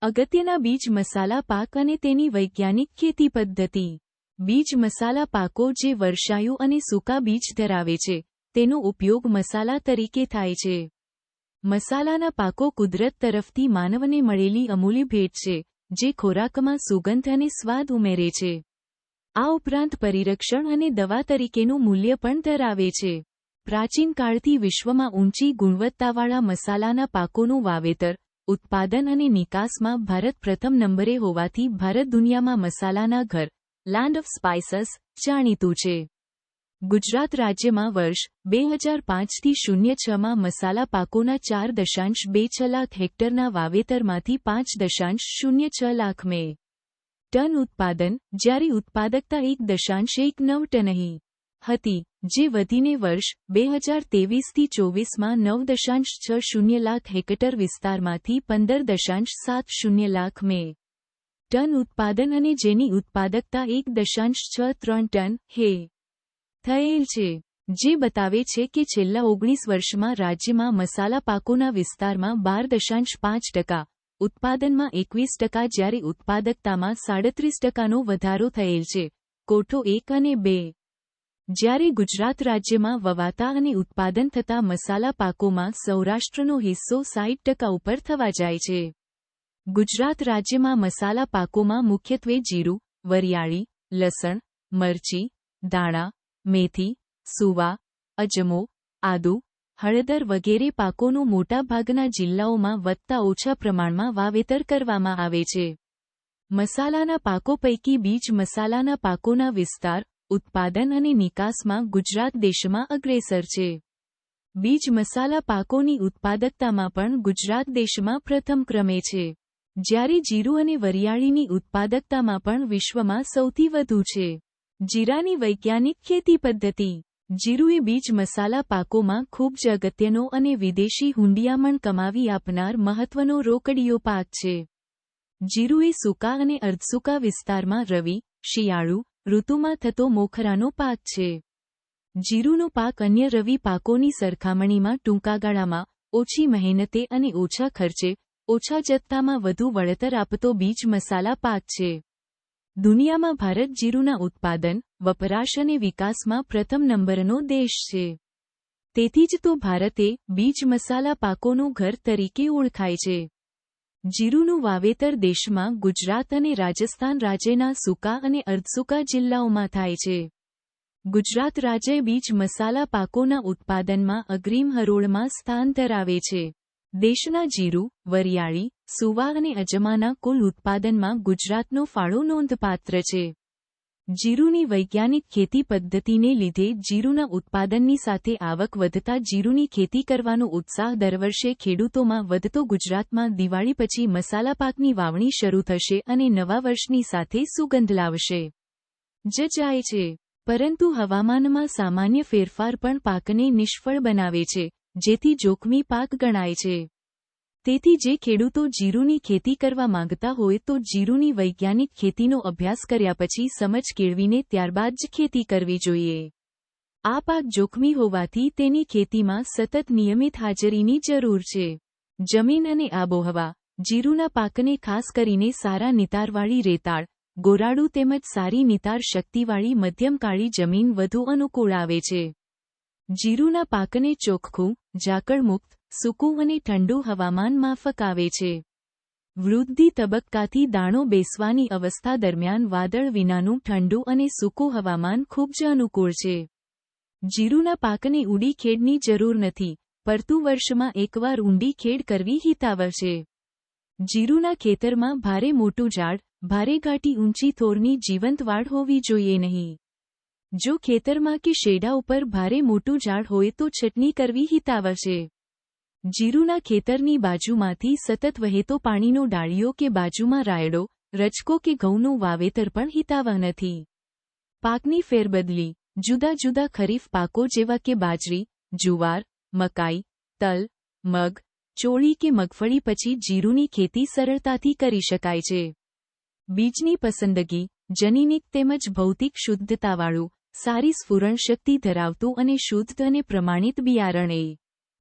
અગત્યના બીજ મસાલા પાક અને તેની વૈજ્ઞાનિક ખેતી પદ્ધતિ. બીજ મસાલા પાકો જે વર્ષાયુ અને સૂકા બીજ ધરાવે છે, તેનો ઉપયોગ મસાલા તરીકે થાય છે. મસાલાના પાકો કુદરત તરફથી માનવને મળેલી અમૂલ્ય ભેટ છે, જે ખોરાકમાં સુગંધ અને સ્વાદ ઉમેરે છે. આ ઉપરાંત પરિરક્ષણ અને દવા તરીકેનું મૂલ્ય પણ ધરાવે છે. પ્રાચીન કાળથી વિશ્વમાં ઊંચી ગુણવત્તાવાળા મસાલાના પાકોનું વાવેતર ઉત્પાદન અને નિકાસમાં ભારત પ્રથમ નંબરે હોવાથી ભારત દુનિયામાં મસાલાના ઘર લેન્ડ ઓફ સ્પાઇસસ જાણીતું છે. ગુજરાત રાજ્યમાં વર્ષ બે હજાર પાંચથી શૂન્ય છમાં મસાલા પાકોના ચાર દશાંશ બે છ લાખ હેક્ટરના વાવેતરમાંથી પાંચ દશાંશ શૂન્ય છ લાખ મે. ટન ઉત્પાદન, જ્યારે ઉત્પાદકતા એક દશાંશ એક નવ ટનહી હતી, જે વધીને વર્ષ બે હજાર તેવીસથી ચોવીસમાં નવ દશાંશ છ શૂન્ય લાખ હેક્ટર વિસ્તારમાંથી પંદર દશાંશ સાત શૂન્ય લાખ મે. ટન ઉત્પાદન અને જેની ઉત્પાદકતા એક દશાંશ છ ત્રણ ટન હે. થયેલ છે, જે બતાવે છે કે છેલ્લા ઓગણીસ વર્ષમાં રાજ્યમાં મસાલા પાકોના વિસ્તારમાં બાર દશાંશ પાંચ ટકા, ઉત્પાદનમાં એકવીસ ટકા જ્યારે ઉત્પાદકતામાં સાડત્રીસ ટકાનો વધારો થયેલ છે, કોઠો એક અને બે. જ્યારે ગુજરાત રાજ્યમાં વવાતા અને ઉત્પાદન થતા મસાલા પાકોમાં સૌરાષ્ટ્રનો હિસ્સો સાઠ ટકા ઉપર થવા જાય છે. ગુજરાત રાજ્યમાં મસાલા પાકોમાં મુખ્યત્વે જીરું, વરિયાળી, લસણ, મરચી દાણા મેથી, સુવા, અજમો, આદુ, હળદર વગેરે પાકોનું મોટાભાગના જિલ્લાઓમાં વધતા ઓછા પ્રમાણમાં વાવેતર કરવામાં આવે છે. મસાલાના પાકો પૈકી બીજ મસાલાના પાકોના વિસ્તાર ઉત્પાદન અને નિકાસમાં ગુજરાત દેશમાં અગ્રેસર છે. બીજ મસાલા પાકોની ઉત્પાદકતામાં પણ ગુજરાત દેશમાં પ્રથમ ક્રમે છે. જ્યારે જીરું અને વરિયાળીની ઉત્પાદકતામાં પણ વિશ્વમાં સૌથી વધુ છે. જીરાની વૈજ્ઞાનિક ખેતી પદ્ધતિ. જીરું એ બીજ મસાલા પાકોમાં ખૂબ જ અગત્યનો અને વિદેશી હુંડિયામણ કમાવી આપનાર મહત્વનો રોકડીયો પાક છે. જીરું એ સૂકા અને અર્ધસૂકા વિસ્તારમાં રવિ, શિયાળુ ઋતુમાં થતો મોખરાનો પાક છે. જીરુનો પાક અન્ય રવિ પાકોની સરખામણીમાં ટૂંકા ગાળામાં ઓછી મહેનતે અને ઓછા ખર્ચે, ઓછા જથ્થામાં વધુ વળતર આપતો બીજ મસાલા પાક છે. દુનિયામાં ભારત જીરુના ઉત્પાદન, વપરાશ અને વિકાસમાં પ્રથમ નંબરનો દેશ છે. તેથી જ તો ભારતે બીજ મસાલા પાકોનું ઘર તરીકે ઓળખાય છે. જીરુનું વાવેતર દેશમાં ગુજરાત અને રાજસ્થાન રાજ્યના સૂકા અને અર્ધસૂકા જિલ્લાઓમાં થાય છે. ગુજરાત રાજ્ય બીજ મસાલા પાકોના ઉત્પાદનમાં અગ્રીમ હરોળમાં સ્થાન ધરાવે છે. દેશના જીરું, વરિયાળી, સુવા અને અજમાના કુલ ઉત્પાદનમાં ગુજરાતનો ફાળો નોંધપાત્ર છે. જીરુની વૈજ્ઞાનિક ખેતી પદ્ધતિને લીધે જીરુના ઉત્પાદનની સાથે આવક વધતા જીરુની ખેતી કરવાનો ઉત્સાહ દર વર્ષે ખેડૂતોમાં વધતો. ગુજરાતમાં દિવાળી પછી મસાલા પાકની વાવણી શરૂ થશે અને નવા વર્ષની સાથે સુગંધ લાવશે. જ જાય છે. પરંતુ હવામાનમાં સામાન્ય ફેરફાર પણ પાકને નિષ્ફળ બનાવે છે, જેથી જોખમી પાક ગણાય છે. તેથી જે ખેડૂતો જીરુની ખેતી કરવા માંગતા હોય તો જીરુની વૈજ્ઞાનિક ખેતીનો અભ્યાસ કર્યા પછી સમજ કેળવીને ત્યારબાદ જ ખેતી કરવી જોઈએ. આ પાક જોખમી હોવાથી તેની ખેતીમાં સતત નિયમિત હાજરીની જરૂર છે. જમીન અને આબોહવા, જીરુના પાકને ખાસ કરીને સારા નિતારવાળી રેતાળ, ગોરાડું તેમજ સારી નિતાર શક્તિવાળી મધ્યમકાળી જમીન વધુ અનુકૂળ આવે છે. જીરુના પાકને ચોખ્ખું ઝાકળમુક્ત સૂકું અને ઠંડુ હવામાન માફક આવે છે. વૃદ્ધિ તબક્કાથી દાણો બેસવાની અવસ્થા દરમિયાન વાદળ વિનાનું ઠંડુ અને સૂકું હવામાન ખૂબ જ અનુકૂળ છે. જીરુના પાકને ઊંડી ખેડની જરૂર નથી, પરતું વર્ષમાં એકવાર ઊંડી ખેડ કરવી હિતાવહ છે. જીરુના ખેતરમાં ભારે મોટું ઝાડ, ભારે ઘાટી ઊંચી થોરની જીવંત વાડ હોવી જોઈએ નહીં. જો ખેતરમાં કે શેડા ઉપર ભારે મોટું ઝાડ હોય તો છટણી કરવી હિતાવહ છે. જીરુના ખેતરની બાજુમાંથી સતત વહેતો પાણીનો ડાળીઓ કે બાજુમાં રાયડો રચકો કે ઘઉંનું વાવેતર પણ હિતાવહ નથી. પાકની ફેરબદલી, જુદા જુદા ખરીફ પાકો જેવા કે બાજરી, જુવાર, મકાઈ, તલ, મગ, ચોળી કે મગફળી પછી જીરુની ખેતી સરળતાથી કરી શકાય છે. બીજની પસંદગી, જનીનિક તેમજ ભૌતિક શુદ્ધતાવાળું, સારી સ્ફુરણશક્તિ ધરાવતું અને શુદ્ધ અને પ્રમાણિત બિયારણ એ.